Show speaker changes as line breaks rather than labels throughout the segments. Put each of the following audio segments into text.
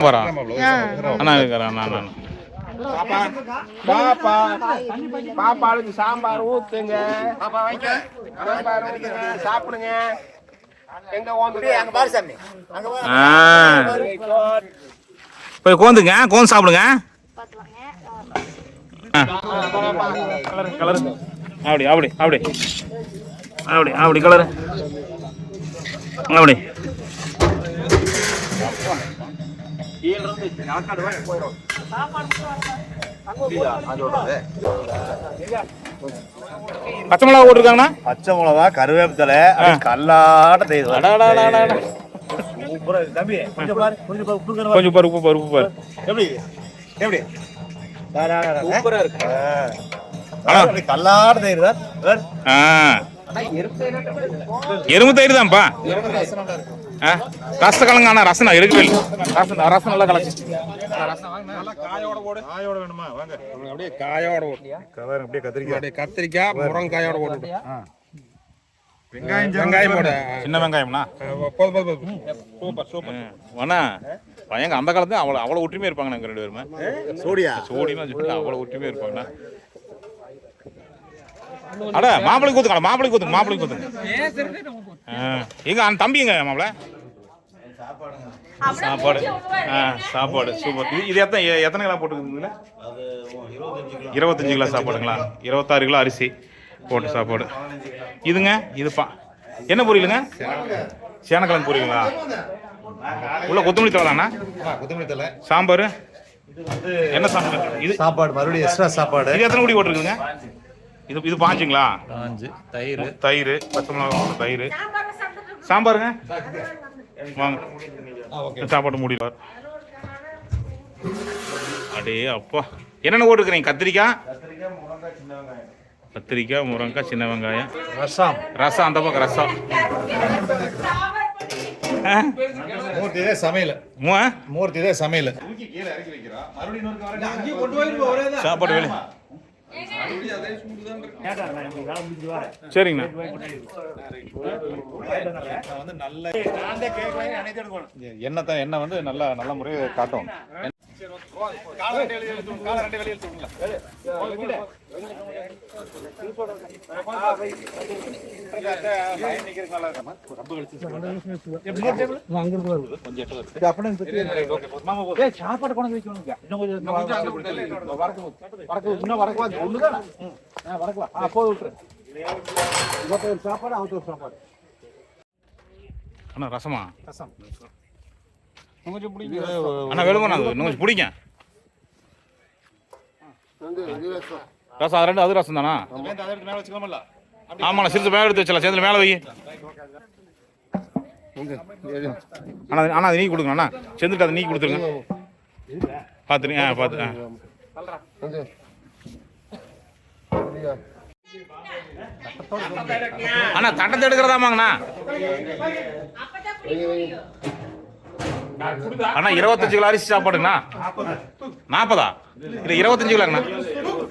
அண்ணா இருக்கிறேன் அண்ணா அண்ணா
பாப்பா பாப்பா பாப்பாளுக்கு சாம்பார் ஊத்துங்க. சாம்பார் ஊத்துங்க. சாப்பிடுங்க. எங்க ஓந்துங்க
அங்க பாரு சாமி. அங்க பாரு.
ஆ. போய் கோந்துங்க கோந்து சாப்பிடுங்க. ஆ. கலரு கலரு அப்படி அப்படி. அப்படி அப்படி அப்படி கலரு. அப்படி. பச்சை மிளகா போட்டிருக்காங்கண்ணா?
பச்சை மிளகா கருவேப்பிலை கல்லாட தெய்வம்
அடாடாடாடா.
தம்பி கொஞ்சம் பாரு கொஞ்சம் பாரு உப்பு
உப்பு
எப்படி? எப்படி?
சூப்பரா இருக்கு.
கல்லாட தெய்வம்
ஆ. எறும்பு தயிர் தான்ப்பா. ஆ ரச கலங்க ஆனால் ரசம் இருக்கவே இல்லை. ரசம் ரசம் நல்லா கலக்கு.
காயோட வேணுமா வாங்க.
அப்படியே காயோட
அப்படியே கத்திரிக்காய்
அப்படியே கத்திரிக்காய் முருங்காயோட ஓட்டு
வெங்காயம்
வெங்காயம் போட.
சின்ன வெங்காயம்னா?
போதும் சூப்பர் சூப்பர்.
வேணா பையங்க அந்த காலத்துல அவ்வளோ அவ்வளோ ஒற்றுமையாக இருப்பாங்க நாங்கள் ரெண்டு பேருமே.
சோடியா?
சோடின்னு சொல்லிட்டு அவ்வளோ ஒற்றுமையாக இருப்பாங்கண்ணா. அட மாப்பிளை கூத்துங்க மாப்பிளை கூத்துங்க மாப்பிளை கூத்துங்க ஆ, எங்க அந்த தம்பி எங்க மாப்பிள சாப்பாடு. ஆ சாப்பாடு சூப்பர். இது எத்தனை எத்தனை கிலோ போட்டுருக்குங்களா இருபத்தஞ்சு கிலோ. சாப்பாடுங்களா? இருபத்தாறு கிலோ அரிசி போட்டு சாப்பாடு. இதுங்க இது பா என்ன பொரியலுங்க? சேனக்கிழங்கு பொரியலுங்களா? உள்ள கொத்தமல்லி தவறாண்ணா
கொத்தமல்லி தலை
சாம்பார். என்ன சாம்பார்? இது
சாப்பாடு மறுபடியும் எக்ஸ்ட்ரா சாப்பாடு.
இது எத்தனை குடி போட்டிருக்குங்க இது இது பாஞ்சுங்களா?
அஞ்சு தயிர்.
தயிர் பச்சை மிளகா தயிர். சாம்பாருங்க? வாங்க. சாப்பாடு முடியல அடே அப்பா. என்னென்ன போட்டுருக்கிறீங்க? கத்திரிக்காய் கத்திரிக்காய் முருங்கைக்காய் சின்ன வெங்காயம்.
ரசம்.
ரசம் அந்த பக்கம் ரசம். ஆ?
மூர்த்தி இதே சமையல்.
மூ ஆ?
மூர்த்தி இதே சமையல்
சாப்பாடு வேலை. சரிங்கண்ணா.
வந்து நல்ல எண்ணெய் தான் எண்ணெய் வந்து நல்லா நல்ல முறையை காட்டும்
சாப்பாடு கொண்டு வைக்கணுங்க இன்னும் கொஞ்சம் வரக்கு இன்னும் வரக்கு ஒண்ணுதான் வரக்கலாம் ஆ போய் விட்டுரு இவத்த ஒரு சாப்பாடு அவத்த ஒரு சாப்பாடு
அண்ணா ரசமா?
ரசம்.
அண்ணா வேணுமா இன்னும் கொஞ்சம் பிடிங்க. ரசம் அது ரெண்டு அது ரசம் தானா ஆமாண்ணா சிறுசு மேலே எடுத்து வச்சலாம் சேர்ந்து மேலே வை. அண்ணா அது- அண்ணா அது நீ கொடுங்க அண்ணா. செஞ்சுட்டு அதை நீ கொடுத்துருங்க. பார்த்துருங்க ஆ பார்த்து ஆ. அண்ணா தட்டத்தை எடுக்கிறதாமாங்கண்ணா. அண்ணா இருபத்தஞ்சு கிலோ அரிசி சாப்பாடுங்கண்ணா. நாற்பதா இல்லை இருபத்தஞ்சு கிலோங்கண்ணா.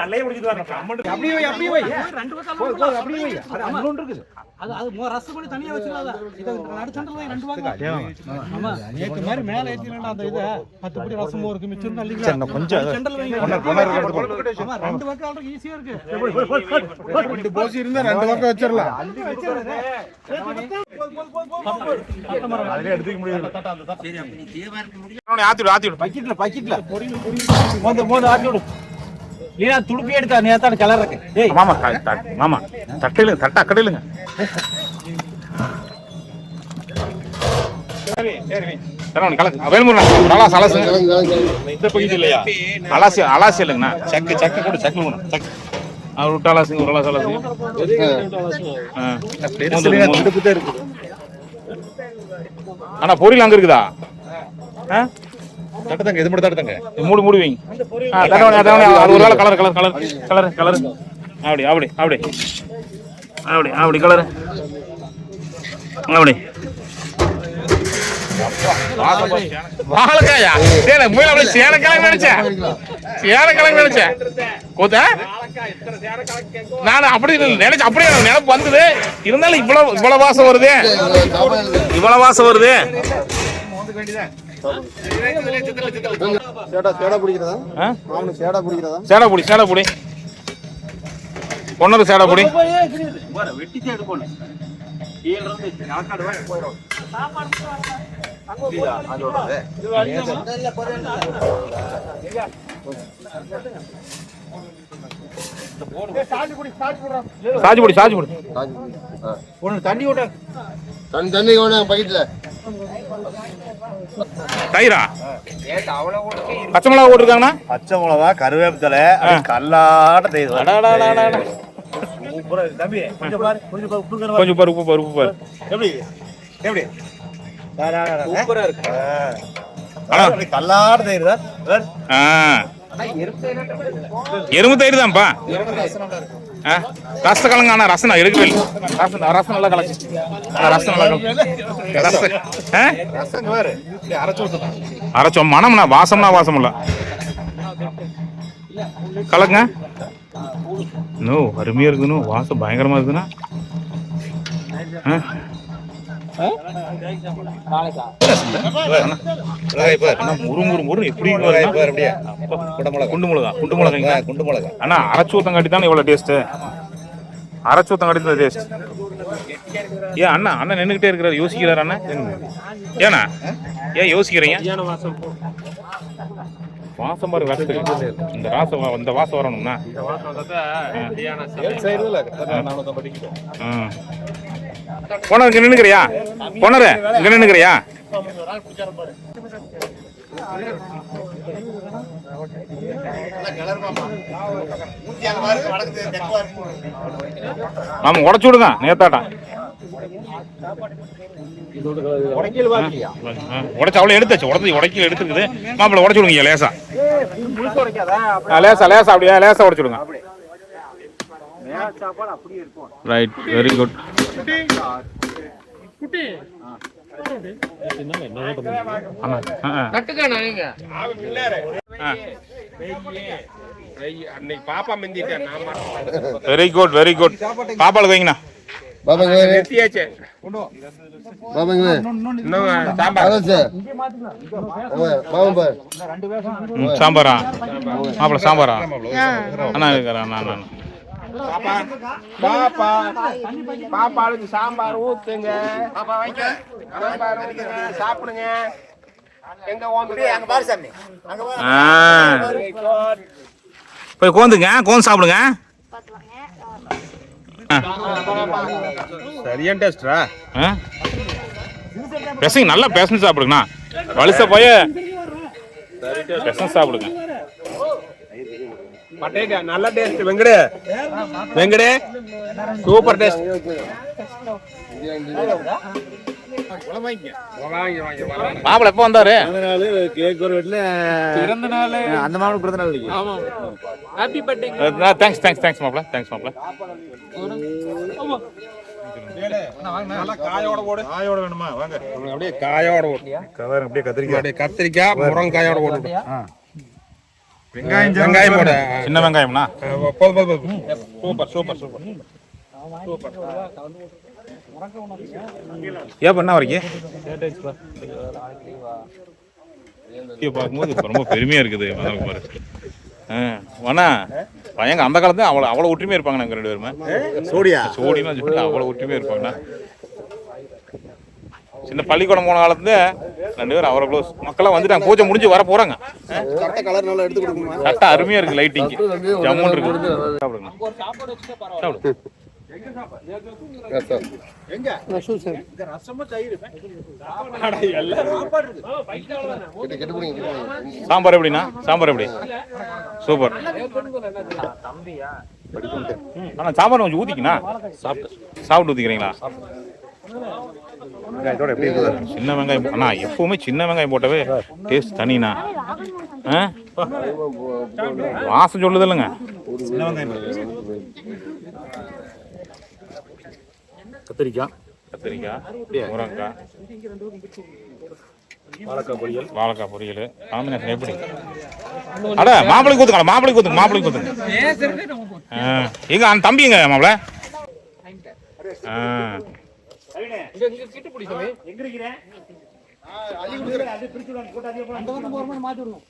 அல்லைய முடிச்சிட்டு வரணும்
அப்படியே வை அப்படியே வை ரெண்டு பக்கம் அப்படியே வை அது இருக்குது அது அது ரசம் பண்ணி தனியா வச்சிடலாத இது ரெண்டு பக்கம் ஆமா ஏத்து மாதிரி மேல ஏத்தினா அந்த இத பத்து படி ரசம் இருக்கு மிச்சம் தள்ளிக்கலாம்
கொஞ்சம்
வைங்க ஆமா ரெண்டு பக்கம் ஆல்ரெடி ஈஸியா இருக்கு
ரெண்டு போசி இருந்தா ரெண்டு பக்கம் வச்சிடலாம்
அள்ளி வச்சிருங்க
அதுலயே எடுத்துக்க
ஆத்தி விடு ஆத்தி விடு
பக்கெட்ல பக்கெட்ல. மோந்த மோந்த ஆட்டி விடு. நீனா துடுப்பி எடுத்தா நேத்தான கலர் இருக்கு டேய்.
மாமா த- த- மாமா தட்டையிலுங்க தட்டை அக்கடையிலுங்க கலக்கு. வேணுமுண்ணா நல்லா அலசுங்க
இந்த பகுதி இல்லையா?
அலாசி அலாசி இல்லைங்கண்ணா.
சக்கு சக்கு கூட சக்கு கூட. சக்கு.
அவர் விட்டு அலாசுங்க ஒரு அலாசி அலாசுங்க ஆ. மூந்து, மூந்து. அண்ணா பொரியல் அங்க இருக்குதா? ஆ?
தட்டுதாங்க இது மட்டும் தட்டுதாங்க.
மூடு மூடி வைங்க. ஒரு வேளை colour colour colour colour colour அப்படி அப்படி அப்படி அப்படி அப்படி கலர் அப்படி வாழைக்காயா? முயல அப்படியே சேனக்கிழங்கு நினைச்சேன் சேனக்கிழங்கு நினைச்சேன் கோத்தா? நான் அப்படி நினைச்சேன் அப்படியே நினைப்பு வந்தது. இருந்தாலும் இவ்வளவு இவ்வளவு வாசம் வருது. இவ்வளவு வாசம் வருது.
சேடா சேடா பிடிக்கிறதா? மாமனுக்கு சேடா பிடிக்கிறதா?
சேடை புடி சேடை புடி. பொண்ணது சேடை புடி.
நாக்காடு வரை போயிடும்
சாஜி புடி. சாஜி புடி.
ஒன்று தண்ணி விட்ட
தண்ணி தண்ணி வேணும் பக்கெட்ல
தயிரா? பச்சை மிளகா போட்டிருக்காங்கண்ணா?
பச்சை மிளகா கருவேப்பிலை கல்லாட்ட தம்பி கொஞ்சம் பாரு கொஞ்சம் பாரு உப்பு பாரு
கொஞ்சம் பாரு உப்பு பாரு
எப்படி? எப்படி? சூப்பரா இருக்கு. பாரு.
ஆ. எறும்பு தயிர் தான்ப்பா. ஆ ரச கலங்க ஆனா ரசம் நான் எடுக்கவே இல்லை. ரசம் ரசம் நல்லா கலக்கு. ரசம் நல்லா கலக்கு. ரசம். ஆ?
ரசம்
அரைச்சோம். மனம்னா வாசம்னா வாசம் இல்ல. கலக்குங்க. நோ அருமையா இருக்குன்னு வாசம் பயங்கரமா இருக்குண்ணா ஆ? அண்ணா, முரு முரு முறு எப்படி வருதுண்ணா? அப்பா, குண்டு மிளகா குண்டு மிளகாங்க
குண்டு மிளகா
அண்ணா அரைச்சு ஊத்தம் காட்டி தானே இவ்வளோ டேஸ்ட்டு அரைச்சு ஊத்தம் காட்டி தான் டேஸ்ட் ஏன் அண்ணா அண்ணன் நின்றுக்கிட்டே இருக்கிறார் யோசிக்கிறார் அண்ணா. ஏண்ணா ஏன் யோசிக்கிறீங்க? வாசம் பாரு வாசம் இந்த வாசம் வ- இந்த வாசம் வரணும்னா. போனர் இங்க நின்னுக்கிறியா? போனரு இங்க நின்னுக்கிறியா? ஆமா உடச்சு விடுங்க நேத்தாட்டா உடச்சு அவ்வளோ எடுத்தாச்சு. உடச்சி உடைக்கி எடுத்துருக்குது. மாப்பிள்ள உடச்சு விடுங்க லேசா. லேசா லேசா அப்படியே லேசா உடச்சு விடுங்க right very good very good very good பாப்பாளுக்கு வைங்கண்ணா.
பாபாங்க பாரு
சாம்பாரா. மாப்பிள்ள சாம்பாரா. அண்ணா அண்ணா அண்ணா அண்ணா.
பாப்பா பாப்பாளுக்கு சாம்பார் ஊத்துங்க. பாப்பா சாம்பார் சாப்பிடுங்க. எங்க ஓந்து? அங்க பாரு சாமி.
ஆ. போய் கோந்துங்க. கோந்து சாப்பிடுங்க.
சரியான டேஸ்டா
ஆ? பெசங்க நல்லா பெசஞ்சு சாப்பிடுங்கண்ணா. வலிச போய் பெசஞ்சு சாப்பிடுங்க.
நல்ல டேஸ்ட். வெங்கடே. வெங்கடே. Super taste.
மாப்பிள்ள எப்போ வந்தாரு?
கேக் ஒரு வீட்டுல பிறந்த நாள். அந்த மாவனுக்கு பிறந்த நாள்.
தேங்க்ஸ் தேங்க்ஸ் தேங்க்ஸ் மாப்பிள்ள தேங்க்ஸ் மாப்பிள்ள
காயோட போடு
காயோட வேணுமா? வாங்க.
அப்படியே காயோட போடு
அப்படியே? கத்திரிக்காய்.
அப்படியே கத்திரிக்காய் முருங்காயோட போட்டு
வெங்காயம்
வெங்காயம் போடு.
சின்ன
போதும் சூப்பர் சூப்பர் சூப்பர்.
ஏன் பண்ண வரைக்கும் ஐயோ, பார்க்கும்போது ரொம்ப பெருமையா இருக்குது. பாரு. வண்ணா பையங்க அந்த காலத்துல அவ்வளோ அவ்வளோ ஒற்றுமையா இருப்பாங்க நாங்கள் ரெண்டு பேருமே.
சோடியா?
சோடினா சொல்லிட்டு அவ்வளோ ஒற்றுமையா இருப்பாங்கண்ணா. சின்ன பள்ளிக்கூடம் போன காலத்துல ரெண்டு பேரும் அவ்வளோ க்ளோஸ் மக்கள்லாம் வந்துட்டாங்க. பூஜை முடிஞ்சு வர போறாங்க.
கரெக்டாக கலர் நல்லா எடுத்து கொடுக்குமா
சட்டை அருமையா இருக்கு லைட்டிங் ஜம்முன் இருக்கு. சாப்பிடுங்க. சாப்பிடு.
கெட்டு பிடிங்க
சாம்பார் எப்படிண்ணா? சாம்பார் எப்படி? சூப்பர். அண்ணா சாம்பார் கொஞ்சம் ஊத்திக்கிண்ணா? சாப்பிட்டு சாப்பிட்டு ஊத்திக்கிறீங்களா?
வெங்காயத்தோட எப்படி இருக்குது?
சின்ன வெங்காயம் அண்ணா எப்பவுமே சின்ன வெங்காயம் போட்டவே டேஸ்ட் தனிண்ணா? வாசம் சொல்லுது இல்லைங்க
சின்ன வெங்காயம் கத்திரிக்காய்.
கத்திரிக்காய் முருங்கைக்காய் வாழைக்காய் பொரியல். காம்பினேஷன் எப்படி? அட மாப்பிளைக்கு ஊத்துங்க மாப்பிளைக்கு ஊத்துங்க மாப்பிளைக்கு ஊத்துங்க ஆ. எங்க அந்த தம்பிங்க மாப்பிள ஆ.
போற மாதிரி மாத்தி விடுவோம்.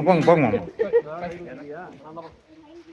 போங்க போங்க